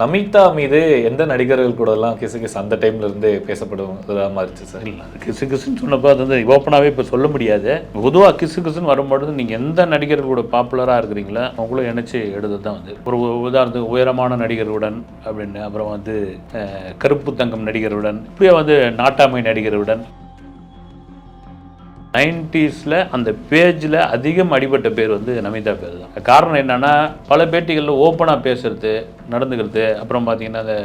நமிதா மீது எந்த நடிகர்கள் கூட எல்லாம் கிசு கிசு அந்த டைம்ல இருந்து பேசப்படும் இதெல்லாம் இருந்துச்சு சார்? இல்லை கிசு கிசுன்னு சொன்னப்போ அது வந்து ஓப்பனாகவே இப்போ சொல்ல முடியாது. பொதுவாக கிசு கிசுன்னு வரும்பொழுது நீங்கள் எந்த நடிகர்கள் கூட பாப்புலராக இருக்கிறீங்களோ அவங்களும் இணைச்சி எழுதுறது தான் வந்து. ஒரு உதாரணத்துக்கு உயரமான நடிகருடன் அப்படின்னு அப்புறம் வந்து கருப்பு தங்கம் நடிகருடன் இப்படியே வந்து நாட்டாமை நடிகருடன் நைன்டிஸில் அந்த பேஜில் அதிகம் அடிபட்ட பேர் வந்து நமிதா பேர் தான். காரணம் என்னென்னா பல பேட்டிகளில் ஓப்பனாக பேசுகிறது நடந்துக்கிறது அப்புறம் பார்த்திங்கன்னா அந்த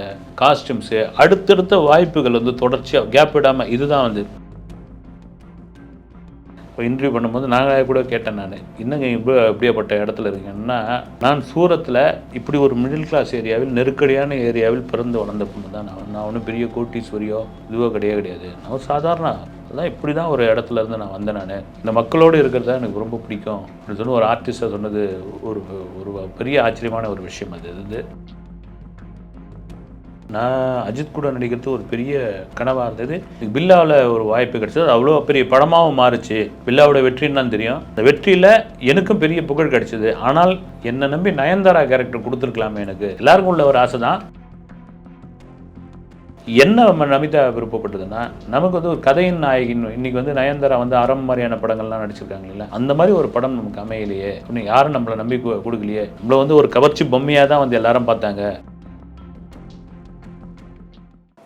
காஸ்டியூம்ஸு அடுத்தடுத்த வாய்ப்புகள் வந்து தொடர்ச்சியாக கேப் விடாமல் இதுதான் வந்து இப்போ இன்டர்வியூ பண்ணும்போது நாங்களே கூட கேட்டேன் நான் என்னங்க இப்போ அப்படியேப்பட்ட இடத்துல இருக்கீங்கன்னா நான் சூரத்தில் இப்படி ஒரு மிடில் கிளாஸ் ஏரியாவில் நெருக்கடியான ஏரியாவில் பிறந்து வளர்ந்த பொண்ணு தான் நான். நான் ஒன்றும் பெரிய கோட்டீஸ்வரியோ இதுவோ கிடையாது கிடையாது. நான் சாதாரண அதான் இப்படி தான் ஒரு இடத்துல இருந்து நான் வந்தேன் நான். இந்த மக்களோடு இருக்கிறது தான் எனக்கு ரொம்ப பிடிக்கும். அப்படின்னு சொல்லி ஒரு ஆர்டிஸ்டாக சொன்னது ஒரு ஒரு பெரிய ஆச்சரியமான ஒரு விஷயம் அது இது நான் அஜித் கூட நடிக்கிறது ஒரு பெரிய கனவாக இருந்தது. பில்லாவில் ஒரு வாய்ப்பு கிடைச்சது. அவ்வளோ பெரிய படமாகவும் மாறுச்சு. பில்லாவோட வெற்றின்னு தான் தெரியும். அந்த வெற்றியில் எனக்கும் பெரிய புகழ் கிடைச்சது. ஆனால் என்னை நம்பி நயன்தாரா கேரக்டர் கொடுத்துருக்கலாமே எனக்கு. எல்லாருக்கும் உள்ள ஒரு ஆசை தான் என்ன நம்ம நமிதா விருப்பப்பட்டதுன்னா நமக்கு வந்து ஒரு கதையின் நாயகின் இன்னைக்கு வந்து நயன்தாரா வந்து அறம் மாதிரியான படங்கள்லாம் நடிச்சிருக்காங்க அந்த மாதிரி ஒரு படம் நமக்கு அமையலையே. இன்னும் யாரும் நம்மளை நம்பி கொடுக்கலையே. நம்மளை வந்து ஒரு கவர்ச்சி பொம்மையாக தான் வந்து எல்லாரும் பார்த்தாங்க.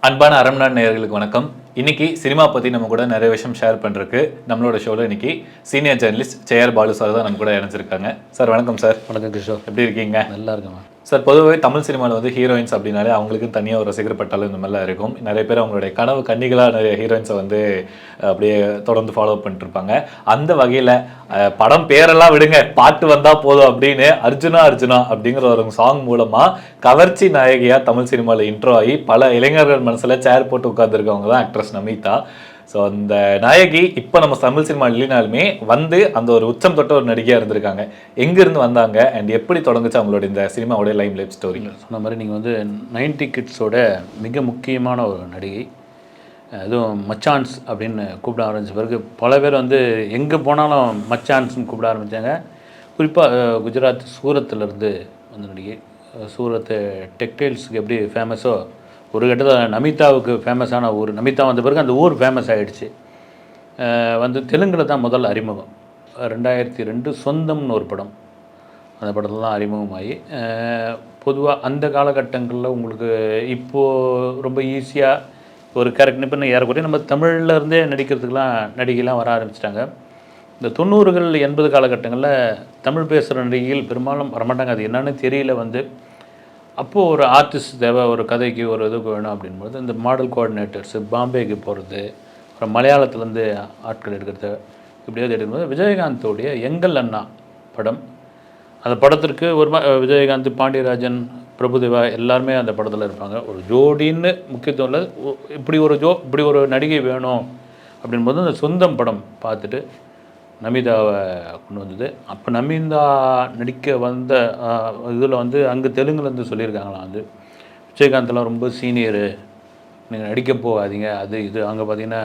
அன்பான அரண்நாடு நேயர்களுக்கு வணக்கம். இன்னைக்கு சினிமா பத்தி நம்ம கூட நிறைய விஷயம் ஷேர் பண்றதுக்கு நம்மளோட ஷோல இன்னைக்கு senior journalist Jayar Balu sir தான் நம்ம கூட இணைஞ்சிருக்காங்க. சார் வணக்கம் சார் வணக்கம் கிஷோர். எப்படி இருக்கீங்க? நல்லா இருக்கேன் சார் பொதுவாகவே தமிழ் சினிமாவில் வந்து ஹீரோயின்ஸ் அப்படின்னாலே அவங்களுக்கு தனியாக ஒரு ரசிகர் பட்டாலும் இந்த மாதிரிலாம் இருக்கும். நிறைய பேர் அவங்களுடைய கனவு கன்னிகளாக நிறைய ஹீரோயின்ஸை வந்து அப்படியே தொடர்ந்து ஃபாலோ பண்ணிட்டு இருப்பாங்க அந்த வகையில் படம் பேரெல்லாம் விடுங்க பாட்டு வந்தால் போதும் அப்படின்னு அர்ஜுனா அர்ஜுனா அப்படிங்கிற ஒரு சாங் மூலமாக கவர்ச்சி நாயகியாக தமிழ் சினிமாவில் இன்ட்ரோ ஆகி பல இளைஞர்கள் மனசில் சேர் போட்டு உட்காந்துருக்கவங்க தான் ஆக்ட்ரஸ் நமிதா ஸோ அந்த நாயகி இப்போ நம்ம தமிழ் சினிமா இல்லைனாலுமே வந்து அந்த ஒரு உச்சம் தொட்ட ஒரு நடிகையாக இருந்திருக்காங்க. எங்கேருந்து வந்தாங்க? அண்ட் எப்படி தொடங்குச்சு அவங்களோட இந்த சினிமாவோட லைம் லைஃப் ஸ்டோரி சொன்ன மாதிரி நீங்கள் வந்து நைன்டி கிட்ஸோட மிக முக்கியமான ஒரு நடிகை. அதுவும் மச்சான்ஸ் அப்படின்னு கூப்பிட ஆரம்பித்த பிறகு பல பேர் வந்து எங்கே போனாலும் மச்சான்ஸ்னு கூப்பிட ஆரம்பித்தாங்க குறிப்பாக குஜராத் சூரத்துலேருந்து வந்த நடிகை. சூரத்து டெக்டைல்ஸுக்கு எப்படி ஃபேமஸோ ஒரு கட்டத்தில் நமிதாவுக்கு ஃபேமஸான ஊர். நமிதா வந்த பிறகு அந்த ஊர் ஃபேமஸ் ஆகிடுச்சு வந்து தெலுங்கில் தான் முதல் அறிமுகம். ரெண்டாயிரத்தி ரெண்டு சொந்தம்னு ஒரு படம். அந்த படத்தில் தான் அறிமுகமாகி பொதுவாக அந்த காலகட்டங்களில் உங்களுக்கு இப்போது ரொம்ப ஈஸியாக ஒரு கேரக்டர் இப்போ ஏறக்குறைய நம்ம தமிழ்லேருந்தே நடிக்கிறதுக்கெலாம் நடிகைலாம் வர ஆரம்பிச்சிட்டாங்க. இந்த தொண்ணூறுகள் எண்பது காலகட்டங்களில் தமிழ் பேசுகிற நடிகைகள் பெரும்பாலும் வரமாட்டாங்க. அது என்னன்னு தெரியல வந்து. அப்போது ஒரு ஆர்டிஸ்ட் தேவை ஒரு கதைக்கு ஒரு இதுக்கு வேணும் அப்படின்போது இந்த மாடல் கோஆர்டினேட்டர்ஸு பாம்பேக்கு போகிறது அப்புறம் மலையாளத்துலேருந்து ஆட்கள் எடுக்கிறது இப்படியாவது எடுக்கும்போது விஜயகாந்தோடைய எங்கள் அண்ணா படம் அந்த படத்திற்கு ஒரு விஜயகாந்த் பாண்டியராஜன் பிரபுதேவா எல்லாருமே அந்த படத்தில் இருப்பாங்க. ஒரு ஜோடின்னு முக்கியத்துவம் இல்லை இப்படி ஒரு ஜோ இப்படி ஒரு நடிகை வேணும் அப்படின்போது அந்த சொந்தம் படம் பார்த்துட்டு நமிதாவை கொண்டு வந்தது. அப்போ நமிதா நடிக்க வந்த இதில் வந்து அங்கே தெலுங்குலேருந்து சொல்லியிருக்காங்களாம் வந்து விஜயகாந்த்லாம் ரொம்ப சீனியரு. நீங்கள் நடிக்க போகாதீங்க அது இது. அங்கே பார்த்தீங்கன்னா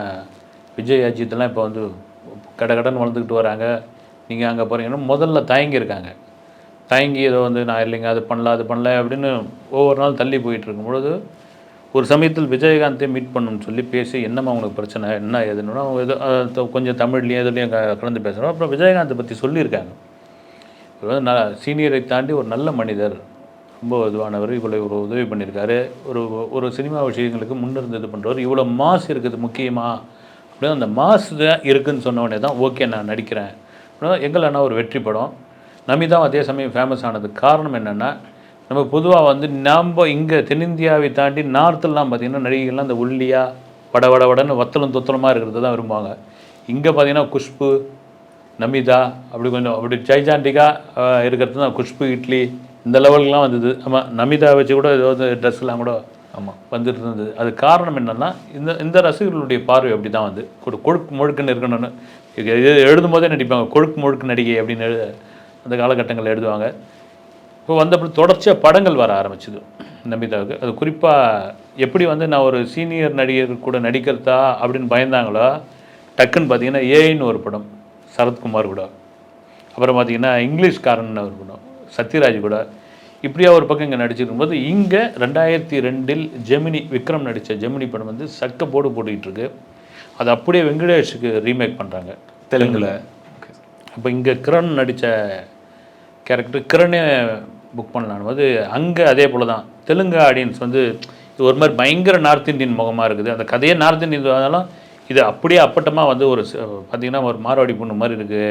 விஜய் அஜித்லாம் இப்போ வந்து கடை கடன் வளர்ந்துக்கிட்டு வராங்க. நீங்கள் அங்கே போகிறீங்கன்னா முதல்ல தயங்கியிருக்காங்க தயங்கி ஏதோ வந்து நான் இல்லைங்க அது பண்ணல அது பண்ணல அப்படின்னு ஒவ்வொரு நாள் தள்ளி போயிட்டு இருக்கும் பொழுது ஒரு சமயத்தில் விஜயகாந்தை மீட் பண்ணணும்னு சொல்லி பேசி என்னம்மா உனக்கு பிரச்சனை? என்ன ஏதுன்னு அவங்க ஏதோ கொஞ்சம் தமிழ்லேயும் எதுலேயும் க கலந்து பேசுகிறோம் அப்புறம் விஜயகாந்தை பற்றி சொல்லியிருக்காங்க. இவர் வந்து ந சீனியரை தாண்டி ஒரு நல்ல மனிதர் ரொம்ப இதுவானவர் இவ்வளோ ஒரு உதவி பண்ணியிருக்காரு. ஒரு ஒரு சினிமா விஷயங்களுக்கு முன்னிருந்து இது பண்ணுறவர் இவ்வளோ மாஸ் இருக்குது முக்கியமாக அப்படின்னு அந்த மாஸ் தான் இருக்குதுன்னு சொன்னவொடனே தான் ஓகே நான் நடிக்கிறேன். அப்படின்னா எங்கள் அண்ணா ஒரு வெற்றி படம். நமிதா அதே சமயம் ஃபேமஸ் ஆனதுக்கு காரணம் என்னென்னா நம்ம பொதுவாக வந்து நாம் இங்கே தென்னிந்தியாவை தாண்டி நார்த்துலாம் பார்த்திங்கன்னா நடிகைகள்லாம் அந்த ஒல்லியாக வட வட வடன்னு வத்தலும் தொத்தலமாக இருக்கிறது தான் விரும்புவாங்க. இங்கே பார்த்தீங்கன்னா குஷ்பு நமிதா அப்படி கொஞ்சம் அப்படி ஜெய்ஜாண்டிக்காக இருக்கிறது தான் குஷ்பு இட்லி இந்த லெவலுக்குலாம் வந்தது. ஆமாம் நமிதா வச்சு கூட ஏதோ ட்ரெஸ்லாம் கூட ஆமாம் வந்துட்டு இருந்தது. அது காரணம் என்னன்னா இந்த இந்த ரசிகர்களுடைய பார்வை அப்படி தான் வந்து. ஒரு கொழுக்கு முழுக்குன்னு இருக்கணும்னு. எழுதும் போதே நடிப்பாங்க. கொழுக்கு முழுக்கு நடிகை அப்படின்னு அந்த காலகட்டங்களில் எழுதுவாங்க. இப்போ வந்தப்போ தொடர்ச்சியாக படங்கள் வர ஆரம்பிச்சுது. நமிதாவுக்கு அது குறிப்பாக எப்படி வந்து நான் ஒரு சீனியர் நடிகர் கூட நடிக்கிறதா அப்படின்னு பயந்தாங்களோ டக்குன்னு பார்த்தீங்கன்னா ஏஐன்னு ஒரு படம் சரத்குமார் கூட. அப்புறம் பார்த்தீங்கன்னா இங்கிலீஷ்காரன் ஒரு படம் சத்யராஜ் கூட. இப்படியா ஒரு பக்கம் இங்கே நடிச்சிருக்கும்போது இங்கே ரெண்டாயிரத்தி ரெண்டில் ஜெமினி விக்ரம் நடித்த ஜெமினி படம் வந்து சக்க போடு போட்டுக்கிட்டு இருக்கு. அது அப்படியே வெங்கடேஷுக்கு ரீமேக் பண்ணுறாங்க தெலுங்குல. அப்போ இங்கே கிரண் நடித்த கேரக்டர் கிரணே புக் பண்ணலான்னு போது அங்கே அதே போல் தான் தெலுங்கு ஆடியன்ஸ் வந்து இது ஒரு மாதிரி பயங்கர நார்த் இந்தியன் முகமாக இருக்குது. அந்த கதையே நார்த் இந்தியன் ஆனாலும் இது அப்படியே அப்பட்டமாக வந்து ஒரு பார்த்திங்கன்னா பார்த்தீங்கன்னா ஒரு மார்வாடி பொண்ணு மாதிரி இருக்குது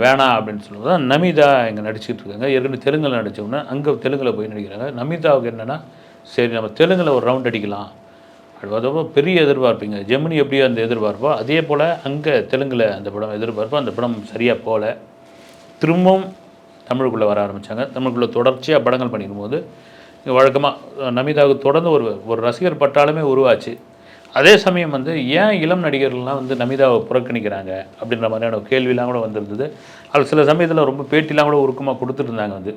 வேணாம் அப்படின்னு சொல்லுவது தான் நமிதா இங்கே நடிச்சிட்டு இருக்காங்க. ஏற்கனவே தெலுங்கில் நடித்தவுடனே அங்கே தெலுங்கில் போய் நடிக்கிறாங்க. நமிதாவுக்கு என்னென்னா சரி நம்ம தெலுங்கில் ஒரு ரவுண்ட் அடிக்கலாம். அது அதுவும் பெரிய எதிர்பார்ப்பீங்க ஜெமினி எப்படியோ அந்த எதிர்பார்ப்போ அதே போல் அங்கே தெலுங்கில் அந்த படம் எதிர்பார்ப்போ அந்த படம் சரியாக போகல திரும்பவும் தமிழுக்குள்ளே வர ஆரம்பித்தாங்க தமிழுக்குள்ளே தொடர்ச்சியாக படங்கள் பண்ணிக்கும்போது வழக்கமாக நமிதாவுக்கு தொடர்ந்து ஒரு ஒரு ரசிகர் பட்டாலுமே உருவாச்சு. அதே சமயம் வந்து ஏன் இளம் நடிகர்கள்லாம் வந்து நமிதாவை புறக்கணிக்கிறாங்க அப்படின்ற மாதிரியான கேள்வியெலாம் கேள்விலாம் கூட வந்திருந்தது. அது சில சமயத்தில் ரொம்ப பேட்டிலாம் கூட உருக்கமாக கொடுத்துட்டு இருந்தாங்க வந்து.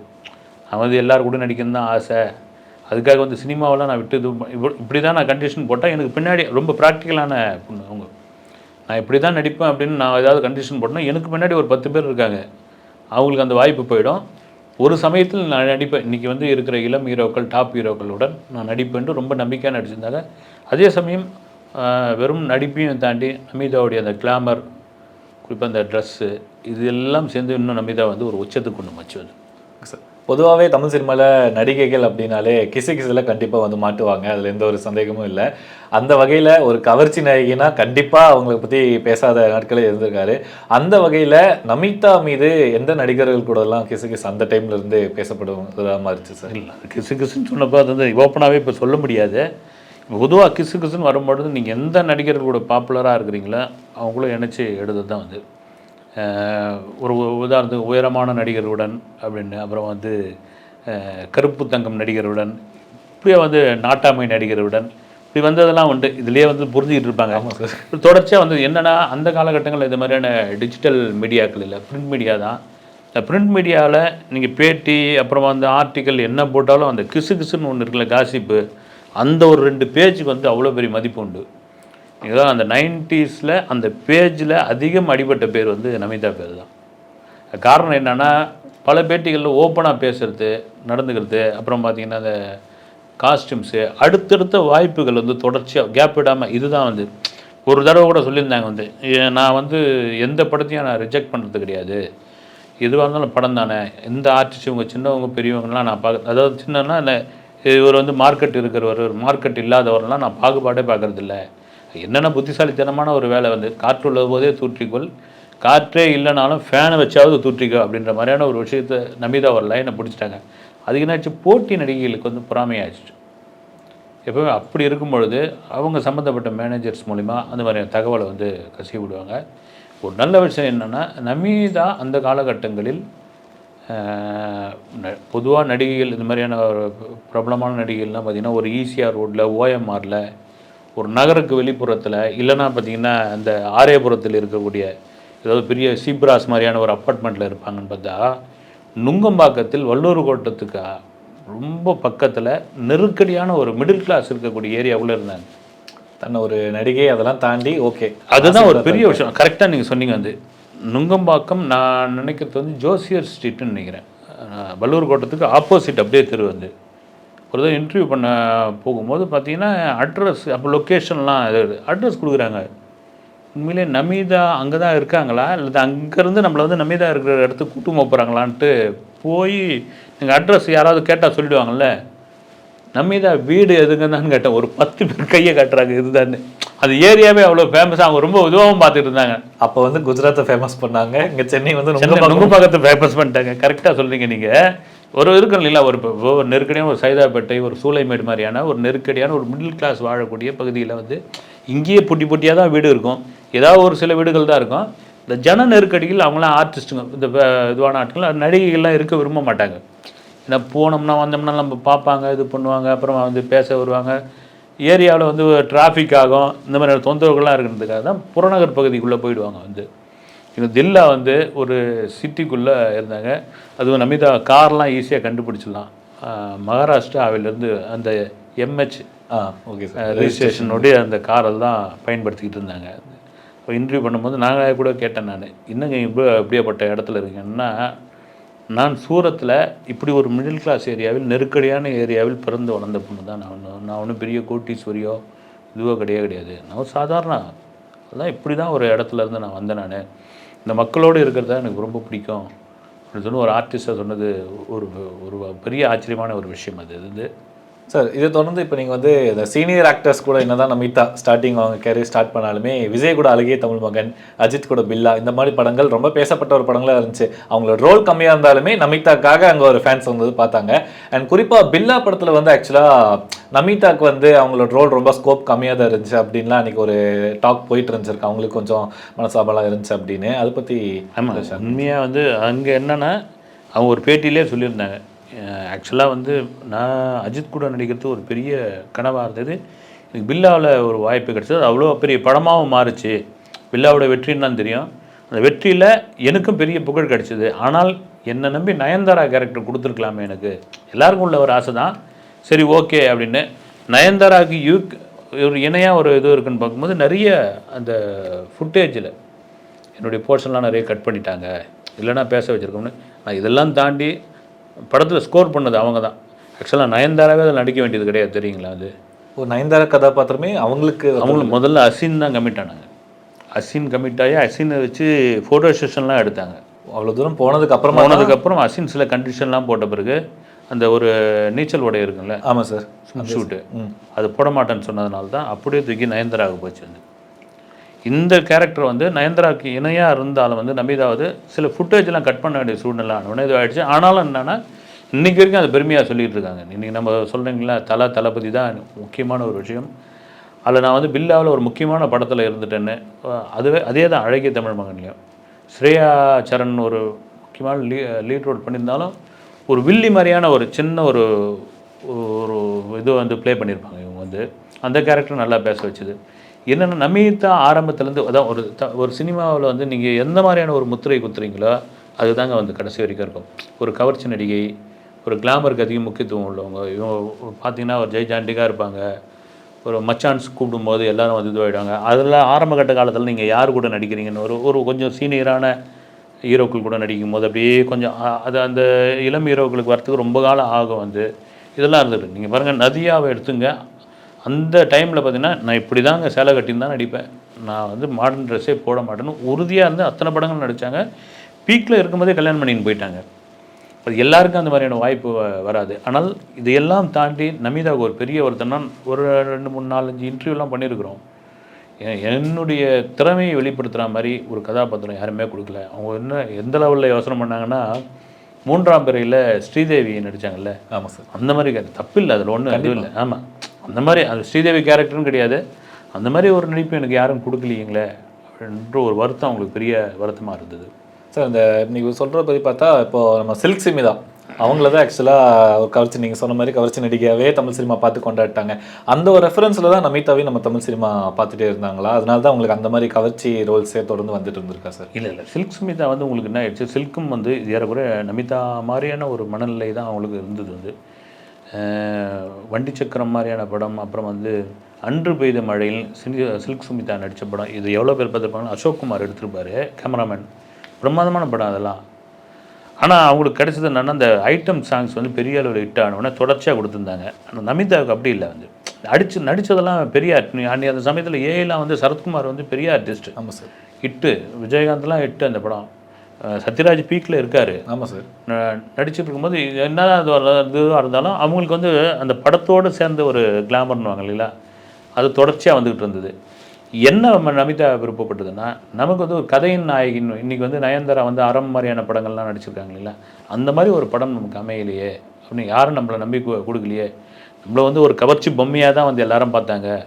அவன் வந்து எல்லாரும் கூட நடிக்கணும் தான் ஆசை. அதுக்காக வந்து சினிமாவெல்லாம் நான் விட்டு இது இப்படி தான் நான் கண்டிஷன் போட்டால் எனக்கு பின்னாடி ரொம்ப ப்ராக்டிக்கலான பொண்ணு அவங்க. நான் இப்படி தான் நடிப்பேன் அப்படின்னு நான் ஏதாவது கண்டிஷன் போட்டேன்னா எனக்கு பின்னாடி ஒரு பத்து பேர் இருக்காங்க. அவங்களுக்கு அந்த வாய்ப்பு போயிடும். ஒரு சமயத்தில் நான் நடிப்பேன் இன்றைக்கி வந்து இருக்கிற இளம் ஹீரோக்கள் டாப் ஹீரோக்களுடன் நான் நடிப்பேன் ரொம்ப நம்பிக்கையாக நடிச்சிருந்தாங்க. அதே சமயம் வெறும் நடிப்பையும் தாண்டி நமிதாவுடைய அந்த கிளாமர் குறிப்பாக அந்த ட்ரெஸ்ஸு இது எல்லாம் சேர்ந்து இன்னும் நமிதா வந்து ஒரு உச்சத்துக்கு கொண்டு வச்சு சார் பொதுவாகவே தமிழ் சினிமாவில் நடிகைகள் அப்படின்னாலே கிசு கிசுல கண்டிப்பாக வந்து மாட்டுவாங்க. அதில் எந்த ஒரு சந்தேகமும் இல்லை. அந்த வகையில் ஒரு கவர்ச்சி நாயகினா கண்டிப்பாக அவங்கள பற்றி பேசாத நாட்களே இருந்திருக்காரு. அந்த வகையில் நமிதா மீது எந்த நடிகர்கள் கூடலாம் கிசு கிசு அந்த டைம்லேருந்து பேசப்படும் பேசப்படுவதாக இருந்துச்சு சார்? இல்லை கிசு கிசுன்னு சொன்னப்போ அது வந்து ஓப்பனாகவே இப்போ சொல்ல முடியாது. பொதுவாக கிசு கிசுன்னு வரும்பொழுது நீங்கள் எந்த நடிகர்கள் கூட பாப்புலராக இருக்கிறீங்களோ அவங்களும் இணைச்சி எடுத்தது தான் வந்து ஒரு உதாரணத்துக்கு உயரமான நடிகருடன் அப்படின்னு அப்புறம் வந்து கருப்பு தங்கம் நடிகருடன் இப்படியே வந்து நாட்டாமை நடிகருடன் இப்படி வந்ததெல்லாம் உண்டு. இதுலேயே வந்து புரிஞ்சுக்கிட்டு இருப்பாங்க. தொடர்ச்சியாக வந்து என்னென்னா அந்த காலகட்டங்களில் இது மாதிரியான டிஜிட்டல் மீடியாக்கள் இல்லை பிரிண்ட் மீடியா தான். இந்த பிரிண்ட் மீடியாவில் நீங்கள் பேட்டி அப்புறம் வந்து ஆர்டிக்கல் என்ன போட்டாலும் அந்த கிசு கிசுன்னு ஒன்று இருக்குல்ல காசிப்பு அந்த ஒரு ரெண்டு பேஜுக்கு வந்து அவ்வளோ பெரிய மதிப்பு உண்டு. நீங்கள் அந்த நைன்ட்டீஸில் அந்த பேஜில் அதிகம் அடிபட்ட பேர் வந்து நமிதா பேர் தான். காரணம் என்னென்னா பல பேட்டிகளில் ஓப்பனாக பேசுகிறது நடந்துக்கிறது அப்புறம் பார்த்திங்கன்னா அந்த காஸ்டியூம்ஸு அடுத்தடுத்த வாய்ப்புகள் வந்து தொடர்ச்சியாக கேப் விடாமல் இதுதான் வந்து. ஒரு தடவை கூட சொல்லியிருந்தாங்க வந்து நான் வந்து எந்த படத்தையும் நான் ரிஜெக்ட் பண்ணுறது கிடையாது. எதுவாக இருந்தாலும் படம் தானே. எந்த ஆர்டிஸ்ட் இவங்க சின்னவங்க பெரியவங்கலாம் நான் பார்க்க அதாவது சின்னன்னா இல்லை இவர் வந்து மார்க்கெட் இருக்கிறவர் மார்க்கெட் இல்லாதவரெல்லாம் நான் பாகுபாடே பார்க்கறதில்ல என்னென்ன புத்திசாலித்தனமான ஒரு வேலை வந்து காற்று உள்ள போதே தூற்றிக்கொள். காற்றே இல்லைனாலும் ஃபேனை வச்சாவது தூற்றிக்கோ அப்படின்ற மாதிரியான ஒரு விஷயத்தை நமிதா ஒரு லைனை பிடிச்சிட்டாங்க. அதுக்கு என்னாச்சு? போட்டி நடிகைகளுக்கு வந்து பொறாமையாச்சு எப்பவுமே அப்படி இருக்கும் பொழுது அவங்க சம்மந்தப்பட்ட மேனேஜர்ஸ் மூலிமா அந்த மாதிரியான தகவலை வந்து கசிய விடுவாங்க. ஒரு நல்ல விஷயம் என்னென்னா நமீதா அந்த காலகட்டங்களில் பொதுவாக நடிகைகள் இந்த மாதிரியான ஒரு பிரபலமான நடிகைகள்லாம் பார்த்திங்கன்னா ஒரு ஈசிஆர் ரோட்டில் ஓஎம்ஆரில் ஒரு நகருக்கு வெளிப்புறத்தில் இல்லைன்னா பார்த்திங்கன்னா அந்த ஆரியபுரத்தில் இருக்கக்கூடிய ஏதாவது பெரிய சீப்ராஸ் மாதிரியான ஒரு அப்பார்ட்மெண்ட்டில் இருப்பாங்கன்னு பார்த்தா நுங்கம்பாக்கத்தில் வள்ளூர் கோட்டத்துக்கு ரொம்ப பக்கத்தில் நெருக்கடியான ஒரு மிடில் கிளாஸ் இருக்கக்கூடிய ஏரியாவில் இருந்தாங்க. தன்னை ஒரு நடிகை அதெல்லாம் தாண்டி ஓகே அதுதான் ஒரு பெரிய விஷயம். கரெக்டாக நீங்கள் சொன்னீங்க வந்து நுங்கம்பாக்கம் நான் நினைக்கிறது வந்து ஜோசியர் ஸ்ட்ரீட்டுன்னு நினைக்கிறேன். வள்ளூர் கோட்டத்துக்கு ஆப்போசிட் அப்படியே தெரு வந்து ஒரு தடவை இன்டர்வியூ பண்ண போகும்போது பார்த்தீங்கன்னா அட்ரஸ் அப்போ லொக்கேஷன்லாம் அட்ரஸ் கொடுக்குறாங்க. உண்மையிலே நமிதா அங்கே தான் இருக்காங்களா? இல்லை அங்கேருந்து நம்மளை வந்து நமிதா இருக்கிற இடத்துக்கு கூட்டு போகிறாங்களான்ட்டு போய் நீங்கள் அட்ரஸ் யாராவது கேட்டால் சொல்லிடுவாங்கல்ல? நமிதா வீடு எதுங்கன்னு கேட்டேன். ஒரு பத்து பேர் கையை காட்டுறாங்க. இதுதான் அது ஏரியாவே அவ்வளோ ஃபேமஸாக அவங்க ரொம்ப இதுவாகவும் பார்த்துட்டு இருந்தாங்க. அப்போ வந்து குஜராத்தை ஃபேமஸ் பண்ணாங்க. இங்க சென்னை வந்து நுங்கம்பாக்கத்தை ஃபேமஸ் பண்ணிட்டாங்க. கரெக்டாக சொல்றீங்க நீங்கள் ஒரு இருக்கும் இல்லை ஒரு இப்போ ஒரு நெருக்கடியான ஒரு சைதாப்பேட்டை ஒரு சூளைமேடு மாதிரியான ஒரு நெருக்கடியான ஒரு மிடில் கிளாஸ் வாழக்கூடிய பகுதியில் வந்து இங்கேயே பொட்டி பொட்டியாக தான் வீடு இருக்கும். ஏதாவது ஒரு சில வீடுகள் தான் இருக்கும். இந்த ஜன நெருக்கடியில் அவங்களாம் ஆர்டிஸ்ட்டுங்க இந்த இதுவான ஆட்கள் நடிகைகள்லாம் இருக்க விரும்ப மாட்டாங்க. ஏன்னா போனோம்னா வந்தோம்னா நம்ம பார்ப்பாங்க இது பண்ணுவாங்க அப்புறம் வந்து பேச வருவாங்க. ஏரியாவில் வந்து டிராஃபிக் ஆகும் இந்த மாதிரி தொந்தரவுகள்லாம் இருக்கிறதுக்காக தான் புறநகர் பகுதிக்குள்ளே போயிடுவாங்க வந்து. இங்கே தில்லா வந்து ஒரு சிட்டிக்குள்ளே இருந்தாங்க. அதுவும் நமிதா கார்லாம் ஈஸியாக கண்டுபிடிச்சிடலாம். மகாராஷ்டிராவிலேருந்து அந்த எம்ஹெச் ஆ ஓகே சார் ரெஜிஸ்ட்ரேஷனுடைய அந்த காரை தான் பயன்படுத்திக்கிட்டு இருந்தாங்க. இப்போ இன்டர்வியூ பண்ணும்போது நாங்கள் கூட கேட்டேன் நான். இன்னுங்க இப்போ அப்படியேப்பட்ட இடத்துல இருக்கீங்கன்னா நான் சூரத்தில் இப்படி ஒரு மிடில் கிளாஸ் ஏரியாவில் நெருக்கடியான ஏரியாவில் பிறந்து வளர்ந்த பொண்ணு தான் நான். ஒன்றும் நான் ஒன்றும் பெரிய கோட்டீஸ்வரியோ இதுவோ கிடையாது கிடையாது. நான் சாதாரண அதான் இப்படி தான் ஒரு இடத்துல இருந்து நான் வந்தேன் நான். இந்த மக்களோடு இருக்கிறது தான் எனக்கு ரொம்ப பிடிக்கும். அப்படின்னு சொல்லி ஒரு ஆர்டிஸ்ட்டை சொன்னது ஒரு ஒரு பெரிய ஆச்சரியமான ஒரு விஷயம் அது. இது சார் இதை தொடர்ந்து இப்போ நீங்கள் வந்து இந்த சீனியர் ஆக்டர்ஸ் கூட என்னதான் நமிதா ஸ்டார்டிங் அவங்க கேரியர் ஸ்டார்ட் பண்ணாலுமே விஜய் கூட அழகிய தமிழ் மகன் அஜித் கூட பில்லா இந்த மாதிரி படங்கள் ரொம்ப பேசப்பட்ட ஒரு படங்களாக இருந்துச்சு. அவங்களோட ரோல் கம்மியாக இருந்தாலுமே நமிதாக்காக அங்கே ஒரு ஃபேன்ஸ் வந்து பார்த்தாங்க. அண்ட் குறிப்பாக பில்லா படத்தில் வந்து ஆக்சுவலாக நமிதாக்கு வந்து அவங்களோட ரோல் ரொம்ப ஸ்கோப் கம்மியாக தான் இருந்துச்சு அப்படின்லாம் அன்றைக்கி ஒரு டாக் போயிட்டு இருந்துச்சு. அவங்களுக்கு கொஞ்சம் மனசாபலாம் இருந்துச்சு அப்படின்னு. அதை பற்றி ஆமாம் உண்மையாக வந்து அங்கே என்னென்னா அவங்க ஒரு பேட்டியிலே சொல்லியிருந்தாங்க. ஆக்சுவலாக வந்து நான் அஜித் கூட நடிக்கிறது ஒரு பெரிய கனவாக இருந்தது. எனக்கு பில்லாவில் ஒரு வாய்ப்பு கிடைச்சது. அவ்வளோ பெரிய படமாகவும் மாறுச்சு. பில்லாவோட வெற்றின்னு தான் தெரியும். அந்த வெற்றியில் எனக்கும் பெரிய புகழ் கிடைச்சிது. ஆனால் என்னை நம்பி நயன்தாரா கேரக்டர் கொடுத்துருக்கலாமே எனக்கு. எல்லாருக்கும் உள்ள ஒரு ஆசை தான். சரி ஓகே அப்படின்னு. நயன்தாராவுக்கு யூக் ஒரு இணையாக ஒரு இது இருக்குன்னு பார்க்கும்போது நிறைய அந்த ஃபுட்டேஜில் என்னுடைய போர்ஷன்லாம் நிறைய கட் பண்ணிட்டாங்க. இல்லைன்னா பேச வச்சுருக்கோம்னு. நான் இதெல்லாம் தாண்டி படத்தில் ஸ்கோர் பண்ணது அவங்க தான் ஆக்சுவலாக நயன்தாராவே அதில் நடிக்க வேண்டியது கிடையாது தெரியுங்களா அது? ஒரு நயன்தாரா கதாபாத்திரமே அவங்களுக்கு அவங்களுக்கு முதல்ல அசின் தான் கமிட் ஆனாங்க. அசின் கமிட் ஆகி அசினை வச்சு ஃபோட்டோ செஷன்லாம் எடுத்தாங்க. அவ்வளோ தூரம் போனதுக்கு அப்புறமா போனதுக்கப்புறம் அசின் சில கண்டிஷன்லாம் போட்ட பிறகு அந்த ஒரு நீச்சல் உடை இருக்குல்ல ஆமாம் சார். ஷூட்டு அது போட மாட்டேன்னு சொன்னதுனால தான் அப்படியே தூக்கி நயன்தாராவுக்கு போச்சு வந்து இந்த கேரக்டர் வந்து நயன்தாராவுக்கு இணையாக இருந்தாலும் வந்து நம்பிதாவது சில ஃபுட்டேஜ்லாம் கட் பண்ண வேண்டிய சூழ்நிலை ஆனவொடனே இது ஆயிடுச்சு. ஆனாலும் என்னென்னா இன்றைக்கி வரைக்கும் அது பெருமையாக சொல்லிகிட்டு இருக்காங்க. இன்றைக்கி நம்ம சொல்கிறீங்களா தலா தளபதி தான் முக்கியமான ஒரு விஷயம். அதில் நான் வந்து பில்லாவில் ஒரு முக்கியமான படத்தில் இருந்துட்டேன்னு அதுவே அதே தான் அழகிய தமிழ் மகன்லையும். ஸ்ரேயா சரண் ஒரு முக்கியமான லீ லீட் ரோல் பண்ணியிருந்தாலும் ஒரு வில்லி மாதிரியான ஒரு சின்ன ஒரு ஒரு இது வந்து ப்ளே பண்ணியிருப்பாங்க இவங்க வந்து. அந்த கேரக்டர் நல்லா பேச வச்சுது. என்னென்னா தான் ஆரம்பத்துலேருந்து அதான் ஒரு த ஒரு சினிமாவில் வந்து நீங்கள் எந்த மாதிரியான ஒரு முத்திரை குத்துறீங்களோ அதுதாங்க வந்து கடைசி வரைக்கும் இருக்கும். ஒரு கவர்ச்சி நடிகை ஒரு கிளாமருக்கு அதிக முக்கியத்துவம் உள்ளவங்க இவங்க பார்த்தீங்கன்னா ஒரு ஜெய்ஜாண்டிக்காக இருப்பாங்க. ஒரு மச்சான்ஸ் கூப்பிடும்போது எல்லோரும் வந்து இதுவாகிடுவாங்க அதில் ஆரம்ப கட்ட காலத்தில் நீங்கள் யார் கூட நடிக்கிறீங்கன்னு ஒரு ஒரு கொஞ்சம் சீனியரான ஹீரோக்கள் கூட நடிக்கும் போது அப்படியே கொஞ்சம் அது அந்த இளம் ஹீரோக்களுக்கு வரத்துக்கு ரொம்ப காலம் ஆகும் வந்து. இதெல்லாம் இருந்தது நீங்கள் பாருங்கள் நதியாவை எடுத்துங்க அந்த டைமில் பார்த்தீங்கன்னா நான் இப்படி தாங்க சேலை கட்டின்னு தான் நடிப்பேன். நான் வந்து மாடர்ன் ட்ரெஸ்ஸே போட மாட்டேன்னு உறுதியாக இருந்து அத்தனை படங்கள் நடித்தாங்க பீக்கில் இருக்கும்போதே கல்யாணம் பண்ணின்னு போயிட்டாங்க. அது எல்லாருக்கும் அந்த மாதிரியான வாய்ப்பு வராது. ஆனால் இதையெல்லாம் தாண்டி நமிதாவுக்கு ஒரு பெரிய ஒருத்தனா ஒரு ரெண்டு மூணு நாலஞ்சு இன்டர்வியூலாம் பண்ணியிருக்கிறோம். என்னுடைய திறமையை வெளிப்படுத்துகிற மாதிரி ஒரு கதாபாத்திரம் யாருமே கொடுக்கல. அவங்க என்ன எந்த லெவலில் யோசனை பண்ணாங்கன்னா மூன்றாம் பிறையில் ஸ்ரீதேவி நடித்தாங்கல்ல ஆமாம் சார் அந்த மாதிரி தப்பு இல்லை அதில் ஒன்றும் இதுவும் இல்லை. ஆமாம் அந்த மாதிரி அது ஸ்ரீதேவி கேரக்டரும் கிடையாது. அந்த மாதிரி ஒரு நடிப்பு எனக்கு யாரும் கொடுக்கலையீங்களே அப்படின்ற ஒரு வருத்தம் அவங்களுக்கு பெரிய வருத்தமாக இருந்தது. சார் இந்த நீங்கள் சொல்கிற பற்றி பார்த்தா இப்போ நம்ம சில்க் சிமிதா அவங்கள தான் ஆக்சுவலாக ஒரு கவர்ச்சி நீங்கள் சொன்ன மாதிரி கவர்ச்சி நடிகையாகவே தமிழ் சினிமா பார்த்து கொண்டாடிட்டாங்க. அந்த ஒரு ரெஃபரன்ஸில் தான் நமிதாவையும் நம்ம தமிழ் சினிமா பார்த்துட்டே இருந்தாங்களா? அதனால தான் உங்களுக்கு அந்த மாதிரி கவர்ச்சி ரோல்ஸே தொடர்ந்து வந்துட்டு இருந்திருக்கா சார்? இல்லை இல்லை. சில்க் ஸ்மிதா வந்து உங்களுக்கு என்ன ஆயிடுச்சு? சில்க்கும் வந்து ஏறக்குறைய நமிதா மாதிரியான ஒரு மனநிலை தான் அவங்களுக்கு இருந்தது வந்து. வண்டி சக்கரம் மாதிரியான படம் அப்புறம் வந்து அன்று பெய்த மழையில் சில்க் சுமிதா நடித்த படம் இது எவ்வளோ பேர் பார்த்துருப்பாங்க அசோக் குமார் எடுத்திருப்பாரு கேமராமேன். பிரமாதமான படம் அதெல்லாம். ஆனால் அவங்களுக்கு கிடைச்சது என்னன்னா அந்த ஐட்டம் சாங்ஸ் வந்து பெரிய அளவில் ஹிட் ஆனவுடனே தொடர்ச்சியாக கொடுத்துருந்தாங்க. ஆனால் நமிதாவுக்கு அப்படி இல்லை வந்து. அடிச்சு நடித்ததெல்லாம் பெரிய அன்னைக்கு அந்த சமயத்தில் ஏஐலாம் வந்து சரத்குமார் வந்து பெரிய ஆர்டிஸ்ட் ஆமாம் சார் ஹிட்டு விஜயகாந்த்லாம் ஹிட்டு அந்த படம். சத்யராஜ் பீக்கில் இருக்கார். ஆமாம் சார் நடிச்சிட்டு இருக்கும்போது என்னதான் அது இதுவாக இருந்தாலும் அவங்களுக்கு வந்து அந்த படத்தோடு சேர்ந்த ஒரு கிளாமர்னுவாங்க இல்லைங்களா? அது தொடர்ச்சியாக வந்துக்கிட்டு இருந்தது. என்ன நமிதா விருப்பப்பட்டதுன்னா நமக்கு வந்து ஒரு கதையின் நாயகின் இன்னைக்கு வந்து நயன்தாரா வந்து அறம் மாதிரியான படங்கள்லாம் நடிச்சிருக்காங்க இல்லைங்களா? அந்த மாதிரி ஒரு படம் நமக்கு அமையலையே அப்படின்னு யாரும் நம்மளை நம்பி கு- கொடுக்கலையே. நம்மளை வந்து ஒரு கவர்ச்சி பொம்மையாக தான் வந்து எல்லாரும் பார்த்தாங்க.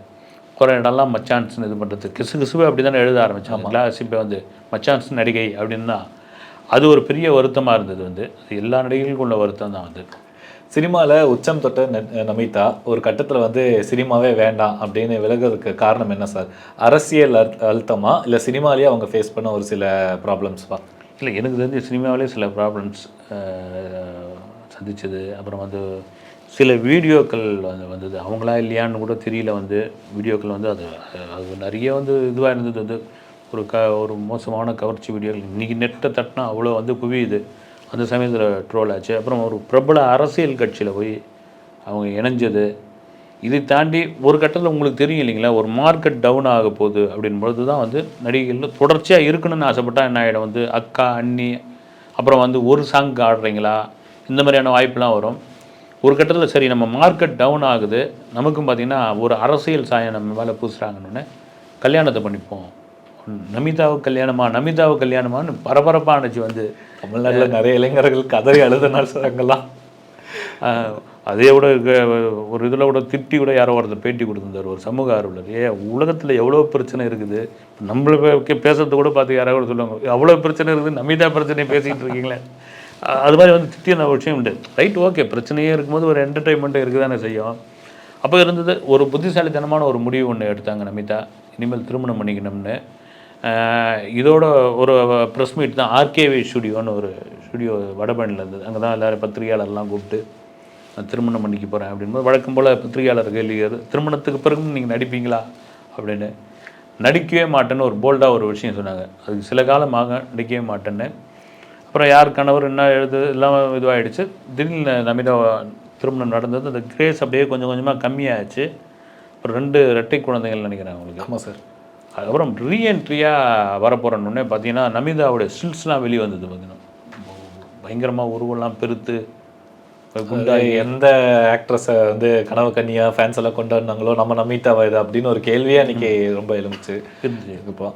குறை இடம்லாம் மச்சான்ஸ்னு இது பண்ணுறது கிசு கிசுவே அப்படி தானே எழுத ஆரம்பிச்சாங்க. கிளாசிப்பை வந்து மச்சான்ஸ் நடிகை அப்படின்னு தான் அது ஒரு பெரிய வருத்தமாக இருந்தது வந்து. அது எல்லா நடிகைகளுக்கும் உள்ள வருத்தம் தான் வந்து சினிமாவில் உச்சம் தொட்ட நமிதா ஒரு கட்டத்தில் வந்து சினிமாவே வேண்டாம் அப்படின்னு விலகிறதுக்கு காரணம் என்ன சார்? அரசியல் அழுத்தமா? இல்லை சினிமாலேயே அவங்க ஃபேஸ் பண்ண ஒரு சில ப்ராப்ளம்ஸ்ப்பா இல்லை எனக்கு தெரிஞ்சு சினிமாவிலே சில ப்ராப்ளம்ஸ் சந்திச்சது. அப்புறம் வந்து சில வீடியோக்கள் வந்து வந்தது. அவங்களா இல்லையான்னு கூட தெரியல வந்து. வீடியோக்கள் வந்து அது அது நிறைய வந்து இதுவாக இருந்தது வந்து. ஒரு க ஒரு மோசமான கவர்ச்சி வீடியோக்கள். இன்றைக்கி நெட்டை தட்டினா அவ்வளோ வந்து குவியுது. அந்த சமயத்தில் ட்ரோல் ஆச்சு. அப்புறம் ஒரு பிரபல அரசியல் கட்சியில் போய் அவங்க இணைஞ்சது. இதை தாண்டி ஒரு கட்டத்தில் உங்களுக்கு தெரியும் இல்லைங்களா? ஒரு மார்க்கெட் டவுன் ஆக போகுது அப்படின்பொழுது தான் வந்து நடிகைகள் தொடர்ச்சியாக இருக்கணும்னு ஆசைப்பட்டா என்ன ஆகிடும் வந்து அக்கா அண்ணி அப்புறம் வந்து ஒரு சாங் ஆடுறீங்களா இந்த மாதிரியான வாய்ப்புலாம் வரும். ஒரு கட்டத்தில் சரி நம்ம மார்க்கெட் டவுன் ஆகுது. நமக்கும் பார்த்திங்கன்னா ஒரு அரசியல் சாயம் நம்ம மேலே பூசுகிறாங்கன்னு கல்யாணத்தை பண்ணிப்போம். நமிதாவுக்கு கல்யாணமா நமிதாவுக்கு கல்யாணமான்னு பரபரப்பானுச்சு வந்து தமிழ்நாட்டில் நிறைய இளைஞர்கள் கதறி அழுத நாள் சார் அங்கெல்லாம். அதே விட க- ஒரு இதில் கூட திட்டி கூட யாரோ ஒருத்தர் பேட்டி கொடுத்துருந்தார் ஒரு சமூக ஆர்வலர். ஏ உலகத்தில் எவ்வளோ பிரச்சனை இருக்குது? நம்மளுக்கு பேசுறது கூட பார்த்து யாராவது கூட சொல்லுவாங்க அவ்வளோ பிரச்சனை இருக்குது நமிதா பிரச்சனையை பேசிகிட்டு இருக்கீங்களே. அது மாதிரி வந்து திட்டின விஷயம் உண்டு. ரைட் ஓகே பிரச்சனையே இருக்கும்போது ஒரு என்டர்டைன்மெண்ட்டு இருக்குது தானே செய்யும். அப்போ இருந்தது ஒரு புத்திசாலித்தனமான ஒரு முடிவு ஒன்று எடுத்தாங்க நமிதா. இனிமேல் திருமணம் பண்ணிக்கணும்னு. இதோட ஒரு ப்ரெஸ் மீட் தான் ஆர்கேவி ஸ்டுடியோன்னு ஒரு ஸ்டுடியோ வடபழனியில் இருந்தது. அங்கே தான் எல்லோரும் பத்திரிகையாளர்லாம் கூப்பிட்டு நான் திருமணம் பண்ணிக்க போகிறேன் அப்படின்போது வழக்கம் போல் பத்திரிகையாளர் கேள்வி திருமணத்துக்கு பிறகும் நீங்கள் நடிப்பீங்களா? அப்படின்னு. நடிக்கவே மாட்டேன்னு ஒரு போல்டாக ஒரு விஷயம் சொன்னாங்க. அதுக்கு சில காலமாக நடிக்கவே மாட்டேன்னு. அப்புறம் யார் கணவர் என்ன எழுது எல்லாம் இதுவாகிடுச்சு திடீர்னு நமிதா திருமணம் நடந்தது. அந்த கிரேஸ் அப்படியே கொஞ்சம் கொஞ்சமாக கம்மியாகிடுச்சு அப்புறம் ரெண்டு ரெட்டை குழந்தைகள் நினைக்கிறேன் அவங்களுக்கு. ஆமாம் சார். அதுக்கப்புறம் ரீஎன்ட்ரியாக வரப்போகிறோன்னே பார்த்தீங்கன்னா நமிதாவுடைய ஸ்டில்ஸ்லாம் வெளியே வந்தது பார்த்தீங்கன்னா. பயங்கரமாக உருவெல்லாம் பெருத்து குண்டா குண்டா எந்த ஆக்ட்ரஸை வந்து கனவு கன்னியா ஃபேன்ஸ் எல்லாம் கொண்டு வந்தாங்களோ நம்ம நமிதாவா இது அப்படின்னு ஒரு கேள்வியே அன்னைக்கு ரொம்ப எழுந்துச்சு. இப்போ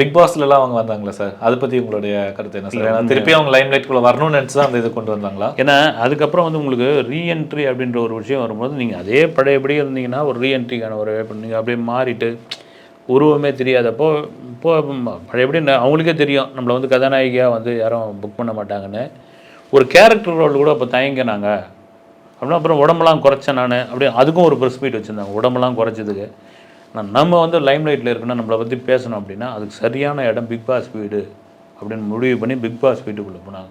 பிக் பாஸ்லலாம் அவங்க வந்தாங்களா சார்? அதை பற்றி உங்களுடைய கருத்து என்ன சார்? ஏன்னா திருப்பி அவங்க லைம் லைட்குள்ளே வரணும்னு நினச்சி தான் அந்த இது கொண்டு வந்தாங்களா? ஏன்னா அதுக்கப்புறம் வந்து உங்களுக்கு ரீஎன்ட்ரி அப்படின்ற ஒரு விஷயம் வரும்போது நீங்கள் அதே பழையபடி இருந்தீங்கன்னா ஒரு ரீஎன்ட்ரிக்கான ஒரு நீங்கள் அப்படியே மாறிட்டு உருவமே தெரியாதப்போ இப்போ பழையபடி அவங்களுக்கே தெரியும். நம்மளை வந்து கதாநாயகியாக வந்து யாரும் புக் பண்ண மாட்டாங்கன்னு. ஒரு கேரக்டர் ரோல் கூட அப்போ தயங்கினாங்க அப்படின்னா அப்புறம் உடம்பெல்லாம் குறைச்சேன் நான். அப்படியே அதுக்கும் ஒரு ப்ரெஸ் மீட் வச்சுருந்தாங்க. உடம்பெல்லாம் குறைச்சதுக்கு. நான் நம்ம வந்து லைம் லைட்டில் இருக்கணும் நம்மளை பற்றி பேசணும் அப்படின்னா அதுக்கு சரியான இடம் பிக் பாஸ் வீடு அப்படின்னு முடிவு பண்ணி பிக் பாஸ் வீட்டுக்குள்ளே போனாங்க.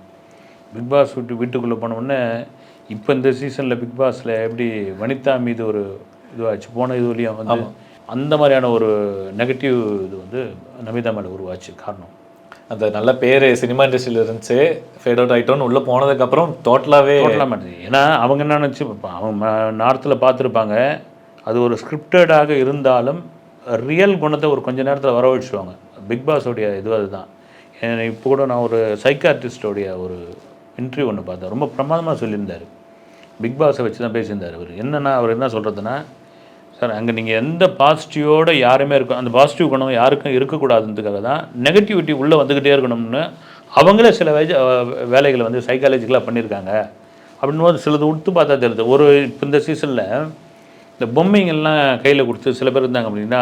பிக் பாஸ் வீட்டு வீட்டுக்குள்ளே போனோடனே இப்போ இந்த சீசனில் பிக் பாஸில் எப்படி வனிதா மீது ஒரு இதுவாச்சு போன இது வழியாக வந்து அந்த மாதிரியான ஒரு நெகட்டிவ் இது வந்து நமிதா மேலே உருவாச்சு காரணம். அந்த நல்ல பேர் சினிமா இண்டஸ்ட்ரியில் இருந்துச்சு ஃபேட் அவுட் ஆகிட்டோன்னு உள்ளே போனதுக்கப்புறம் டோட்டலாகவே டோட்டலாக மாட்டேது. ஏன்னா அவங்க என்ன நினச்சி அவங்க நார்த்தில் பார்த்துருப்பாங்க அது ஒரு ஸ்கிரிப்டடாக இருந்தாலும் ரியல் குணத்தை ஒரு கொஞ்ச நேரத்தில் வரவழைச்சுவாங்க பிக் பாஸோடைய இது அதுதான். இப்போ கூட நான் ஒரு சைக்கார்டிஸ்டோடைய ஒரு இன்டர்வியூ ஒன்று பார்த்தேன். ரொம்ப பிரமாதமாக சொல்லியிருந்தார். பிக் பாஸை வச்சு தான் பேசியிருந்தார் அவர். என்னென்னா அவர் என்ன சொல்கிறதுனா சார் அங்கே நீங்கள் எந்த பாசிட்டிவோட யாருமே இருக்கும் அந்த பாசிட்டிவ் குணம் யாருக்கும் இருக்கக்கூடாதுன்றதுக்காக தான் நெகட்டிவிட்டி உள்ளே வந்துக்கிட்டே இருக்கணும்னு அவங்களே சில வேஜ வேலைகளை வந்து சைக்காலஜிக்கலாக பண்ணியிருக்காங்க. அப்படின்னும் போது சிலது உத்து பார்த்தா தெரியுது. ஒரு இப்போ இந்த சீசனில் இந்த பொம்மைங்கள்லாம் கையில் கொடுத்து சில பேர் இருந்தாங்க அப்படின்னா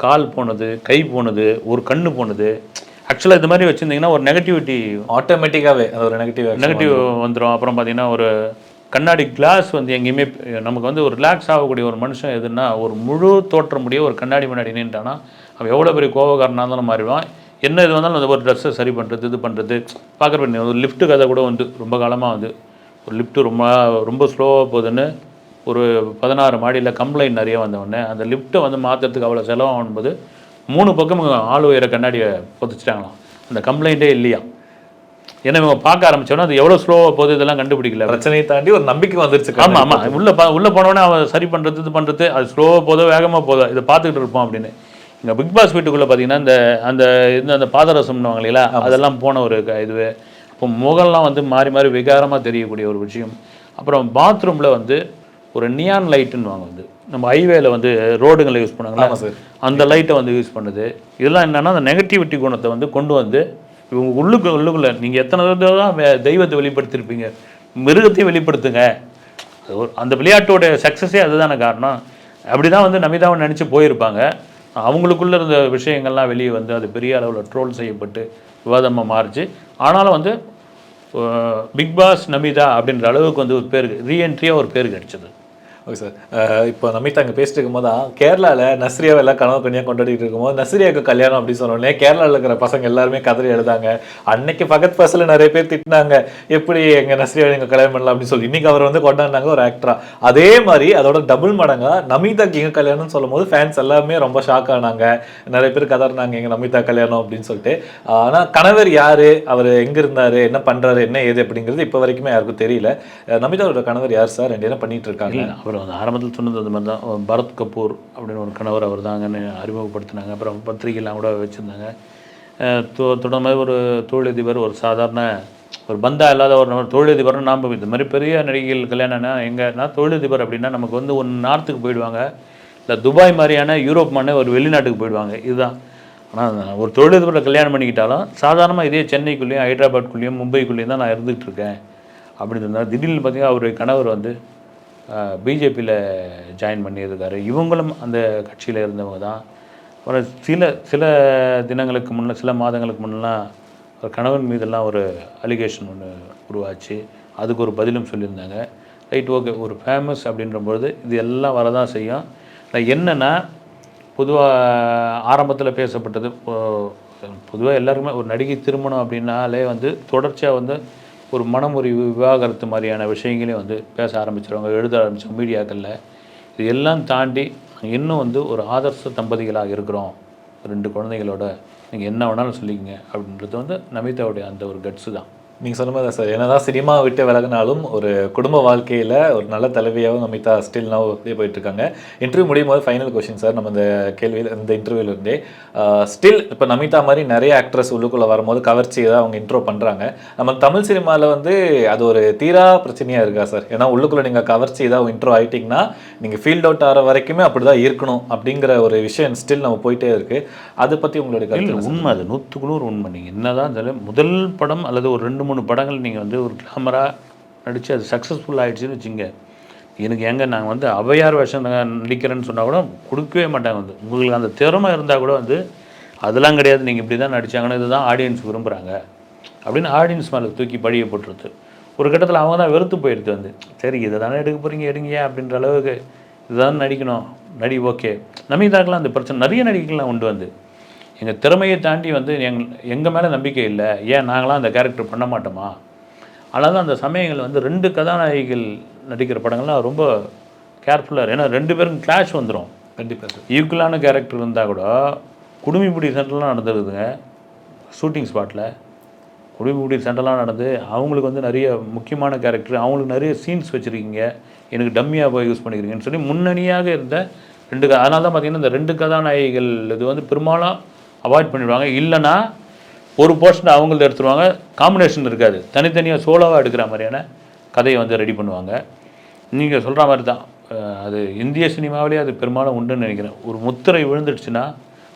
கால் போனது கை போனது ஒரு கண்ணு போனது. ஆக்சுவலாக இது மாதிரி வச்சுருந்தீங்கன்னா ஒரு நெகட்டிவிட்டி ஆட்டோமேட்டிக்காகவே அது ஒரு நெகட்டிவ் நெகட்டிவ் வந்துடும் அப்புறம் பார்த்தீங்கன்னா ஒரு கண்ணாடி கிளாஸ் வந்து எங்கேயுமே நமக்கு வந்து ஒரு ரிலாக்ஸ் ஆகக்கூடிய ஒரு மனுஷன் எதுன்னா ஒரு முழு தோற்றமுடைய ஒரு கண்ணாடி முன்னாடி நின்றுட்டானா அவன் எவ்வளோ பெரிய கோபக்காரனாக இருந்தாலும் மாறிடுவான். என்ன இது வந்தாலும் அந்த ஒரு ட்ரெஸ்ஸை சரி பண்ணுறது இது பண்ணுறது பார்க்குற ஒரு லிஃப்ட்டு கதை கூட வந்து ரொம்ப காலமாக வந்து ஒரு லிஃப்ட்டு ரொம்ப ரொம்ப ஸ்லோவாக போகுதுன்னு ஒரு பதினாறு மாடியில் கம்ப்ளைண்ட் நிறைய வந்தவொடனே அந்த லிஃப்ட்டை வந்து மாற்றுறதுக்கு அவ்வளோ செலவாகும்போது மூணு பக்கம் ஆள் உயர கண்ணாடியை பொதிச்சிட்டாங்களாம் அந்த கம்ப்ளைண்ட்டே இல்லையா ஏன்னா இவங்க பார்க்க ஆரம்பிச்சோன்னா அது எவ்வளோ ஸ்லோவாக போகுது இதெல்லாம் கண்டுபிடிக்கல. பிரச்சனையை தாண்டி ஒரு நம்பிக்கை வந்துருச்சு ஆமாம் ஆமாம் உள்ளே பா உள்ளே போனோடனே அவன் சரி பண்ணுறது இது பண்ணுறது அது ஸ்லோவாக போதோ வேகமாக போதோ இதை பார்த்துக்கிட்டு இருப்போம் அப்படின்னு. இங்கே பிக் பாஸ் வீட்டுக்குள்ளே பார்த்தீங்கன்னா இந்த அந்த இந்த அந்த பாதரசம்னுவாங்க இல்லைங்களா அதெல்லாம் போன ஒரு இதுவே. இப்போ முகம்லாம் வந்து மாறி மாறி விகாரமாக தெரியக்கூடிய ஒரு விஷயம். அப்புறம் பாத்ரூமில் வந்து ஒரு நியான் லைட்டுன்னுவாங்க வந்து. நம்ம ஹைவேல வந்து ரோடுங்களை யூஸ் சார் அந்த லைட்டை வந்து யூஸ் பண்ணுது. இதெல்லாம் என்னன்னா அந்த நெகட்டிவிட்டி குணத்தை வந்து கொண்டு வந்து இவங்க உள்ளுக்கு உள்ளுக்குள்ள நீங்கள் எத்தனை தான் தெய்வத்தை வெளிப்படுத்தியிருப்பீங்க மிருகத்தையும் வெளிப்படுத்துங்க. ஒரு அந்த விளையாட்டோட சக்ஸஸே அதுதானே காரணம். அப்படி தான் வந்து நமிதாவை நினச்சி போயிருப்பாங்க. அவங்களுக்குள்ளே இருந்த விஷயங்கள்லாம் வெளியே வந்து அது பெரிய அளவில் ட்ரோல் செய்யப்பட்டு விவாதமாக மாறிச்சு. ஆனாலும் வந்து பிக் பாஸ் நமிதா அப்படின்ற அளவுக்கு வந்து ஒரு பேர் ரீஎன்ட்ரியாக ஒரு பேர் கிடச்சிது ஓகே சார் uh, இப்போ நமிதா அங்கே பேசிட்டு இருக்கும்போது தான் கேரளாவில் நஸ்ரியாவை எல்லாம் கனவு கண்ணியாக கொண்டாடிட்டு இருக்கும்போது நஸ்ரியாவுக்கு கல்யாணம் அப்படின்னு சொன்னோடனே கேரளாவில் இருக்கிற பசங்க எல்லாருமே கதறி எழுதாங்க. அன்னைக்கு பகத் பசில் நிறைய பேர் திட்டினாங்க. எப்படி எங்கள் நஸ்ரியாவை எங்கள் கல்யாணம் பண்ணலாம் அப்படின்னு சொல்லி. இன்னைக்கு அவர் வந்து கொண்டாடினாங்க ஒரு ஆக்டரா அதே மாதிரி அதோட டபுள் மடங்கா நமிதாக்கு எங்கள் கல்யாணம்னு சொல்லும் போது ஃபேன்ஸ் எல்லாமே ரொம்ப ஷாக் ஆனாங்க. நிறைய பேர் கதறினாங்க எங்க நமிதா கல்யாணம் அப்படின்னு சொல்லிட்டு. ஆனா கணவர் யாரு? அவர் எங்க இருந்தார்? என்ன பண்றாரு? என்ன ஏது அப்படிங்கிறது இப்போ வரைக்குமே யாருக்கும் தெரியல. நமிதாவோட கணவர் யார் சார்? ரெண்டு என்ன பண்ணிட்டு இருக்காங்க. அவர் வந்து ஆரம்பத்தில் சொன்னது அந்த மாதிரி தான் பரத் கபூர் அப்படின்னு ஒரு கணவர் அவர் தாங்கன்னு அறிமுகப்படுத்தினாங்க. அப்புறம் பத்திரிகைலாம் கூட வச்சுருந்தாங்க. தொடர்ந்த மாதிரி ஒரு தொழிலதிபர் ஒரு சாதாரண ஒரு பந்தா இல்லாத ஒரு நபர் தொழிலதிபர்னு நாம் இந்த மாதிரி பெரிய நடிகைகள் கல்யாணம்னா எங்கன்னா தொழிலதிபர் அப்படின்னா நமக்கு வந்து ஒன்று நார்த்துக்கு போயிடுவாங்க. இல்லை துபாய் மாதிரியான யூரோப் மாதிரி ஒரு வெளிநாட்டுக்கு போயிடுவாங்க. இதுதான். ஆனால் ஒரு தொழிலதிபரை கல்யாணம் பண்ணிக்கிட்டாலும் சாதாரணமாக இதே சென்னைக்குள்ளேயும் ஹைதராபாத்குள்ளேயும் மும்பைக்குள்ளேயும் தான் நான் இருந்துகிட்ருக்கேன் அப்படின்னு இருந்தால் திடீர்னு பார்த்தீங்கன்னா அவருடைய கணவர் வந்து பிஜேபியில் ஜாயின் பண்ணியிருக்காரு. இவங்களும் அந்த கட்சியில் இருந்தவங்க தான். ஒரு சில சில தினங்களுக்கு முன்ன சில மாதங்களுக்கு முன்னெல்லாம் ஒரு கணவன் மீதெல்லாம் ஒரு அலிகேஷன் ஒன்று உருவாச்சு. அதுக்கு ஒரு பதிலும் சொல்லியிருந்தாங்க. ரைட் ஓகே ஒரு ஃபேமஸ் அப்படின்றபொழுது இது எல்லாம் வரதான் செய்யும். என்னென்னா பொதுவாக ஆரம்பத்தில் பேசப்பட்டது பொதுவாக எல்லாருக்குமே ஒரு நடிகை திருமணம் அப்படின்னாலே வந்து தொடர்ச்சியாக வந்து ஒரு மனமுறிவு விவாகரத்து மாதிரியான விஷயங்களையும் வந்து பேச ஆரம்பிச்சிருவாங்க எழுத ஆரம்பிச்சோம் மீடியாக்களில். இது எல்லாம் தாண்டி இன்னும் வந்து ஒரு ஆதர்ச தம்பதிகளாக இருக்கிறோம். ரெண்டு குழந்தைகளோட நீங்கள் என்ன வேணாலும் சொல்லிக்கங்க அப்படின்றது வந்து நமிதாவுடைய அந்த ஒரு கட்ஸு தான். நீங்க சொன்ன மாதிரி தான் சார். என்னதான் சினிமா விட்டு விலகினாலும் ஒரு குடும்ப வாழ்க்கையில ஒரு நல்ல தலைவியாகவும் நமிதா ஸ்டில் நவ் அப்படியே போயிட்டு இருக்காங்க இன்டர்வியூ முடியும் போது ஃபைனல் கொஸ்டின் சார். நம்ம இந்த கேள்வியில் இந்த இன்டர்வியூல இருந்தே ஸ்டில் இப்போ நமிதா மாதிரி நிறைய ஆக்ட்ரஸ் உள்ளுக்குள்ள வரும்போது கவர்ச்சி தான் அவங்க இன்ட்ரோ பண்றாங்க. நம்ம தமிழ் சினிமாவில் வந்து அது ஒரு தீரா பிரச்சனையா இருக்கா சார்? ஏன்னா உள்ளுக்குள்ள நீங்க கவர்ச்சி ஏதாவது இன்ட்ரோ ஆயிட்டீங்கன்னா நீங்க ஃபீல்ட் அவுட் ஆகிற வரைக்குமே அப்படிதான் இருக்கணும் அப்படிங்கிற ஒரு விஷயம் ஸ்டில் நம்ம போயிட்டே இருக்கு. அதை பத்தி உங்களுடைய உண்மை அது. நூற்றுக்கு நூறு உண்மை. நீங்கள் என்னதான் இருந்தாலும் முதல் படம் அல்லது ஒரு ரெண்டு மூணு படங்கள் நீங்கள் வந்து ஒரு கிளாமராக நடித்து அது சக்ஸஸ்ஃபுல் ஆகிடுச்சின்னு வச்சுங்க எனக்கு எங்கே நாங்கள் வந்து அவையார் வேஷம் நடிக்கிறேன்னு சொன்னால் கூட கொடுக்கவே மாட்டாங்க வந்து. உங்களுக்கு அந்த திறமை இருந்தால் கூட வந்து அதெல்லாம் கிடையாது. நீங்கள் இப்படி தான் நடித்தாங்கன்னு இதுதான் ஆடியன்ஸ் விரும்புகிறாங்க அப்படின்னு ஆடியன்ஸ் மேலே தூக்கி பழிய போட்டுருது. ஒரு கட்டத்தில் அவங்க தான் வெறுத்து போயிடுது வந்து. சரி இதை தானே எடுக்க போகிறீங்க எடுங்க அப்படின்ற அளவுக்கு இதுதான் நடிக்கணும். நடி ஓகே நமிதாக்கெலாம் அந்த பிரச்சனை நிறைய நடிகைகள்லாம் உண்டு வந்து. எங்கள் திறமையை தாண்டி வந்து எங் எங்கள் மேலே நம்பிக்கை இல்லை. ஏன் நாங்களாம் அந்த கேரக்டர் பண்ண மாட்டோமா? அதனால தான் அந்த சமயங்கள் வந்து ரெண்டு கதாநாயகிகள் நடிக்கிற படங்கள்லாம் ரொம்ப கேர்ஃபுல்லாக ஏன்னா ரெண்டு பேரும் கிளாஷ் வந்துடும் கண்டிப்பா சார். ஈக்குவலான கேரக்டர் இருந்தால் கூட குடுமிப்பிடி சண்டைலாம் நடந்துருதுங்க ஷூட்டிங் ஸ்பாட்டில் குடுமிப்பிடி சண்டைலாம் நடந்து அவங்களுக்கு வந்து நிறைய முக்கியமான கேரக்டர் அவங்களுக்கு நிறைய சீன்ஸ் வச்சுருக்கீங்க. எனக்கு டம்மியாக போய் யூஸ் பண்ணிக்கிறீங்கன்னு சொல்லி முன்னணியாக இருந்த ரெண்டு க- அதனால தான் பார்த்தீங்கன்னா இந்த ரெண்டு கதாநாயகிகள் இது வந்து பெரும்பாலும் அவாய்ட் பண்ணிடுவாங்க. இல்லைன்னா ஒரு போர்ஷன் அவங்களது எடுத்துருவாங்க. காம்பினேஷன் இருக்காது. தனித்தனியாக சோலோவாக எடுக்கிற மாதிரியான கதையை வந்து ரெடி பண்ணுவாங்க. நீங்கள் சொல்கிற மாதிரி தான். அது இந்திய சினிமாவிலே அது பெரும்பாலும் உண்டுன்னு நினைக்கிறேன். ஒரு முத்திரை விழுந்துடுச்சுன்னா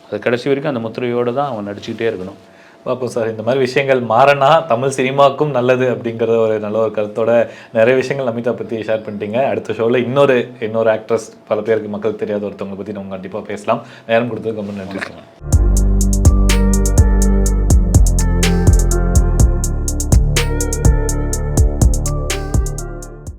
அது கடைசி வரைக்கும் அந்த முத்திரையோடு தான் அவன் நடிச்சுக்கிட்டே இருக்கணும். பார்ப்போம் சார் இந்த மாதிரி விஷயங்கள் மாறினா தமிழ் சினிமாவுக்கும் நல்லது அப்படிங்கிற ஒரு நல்ல ஒரு கருத்தோட நிறைய விஷயங்கள் நமிதா பற்றி ஷேர் பண்ணிட்டீங்க. அடுத்த ஷோவில் இன்னொரு இன்னொரு ஆக்ட்ரஸ் பல பேருக்கு மக்கள் தெரியாத ஒருத்தவங்களை பற்றி நம்ம கண்டிப்பாக பேசலாம். நேரம் கொடுத்ததுக்கு ரொம்ப நன்றி சார்.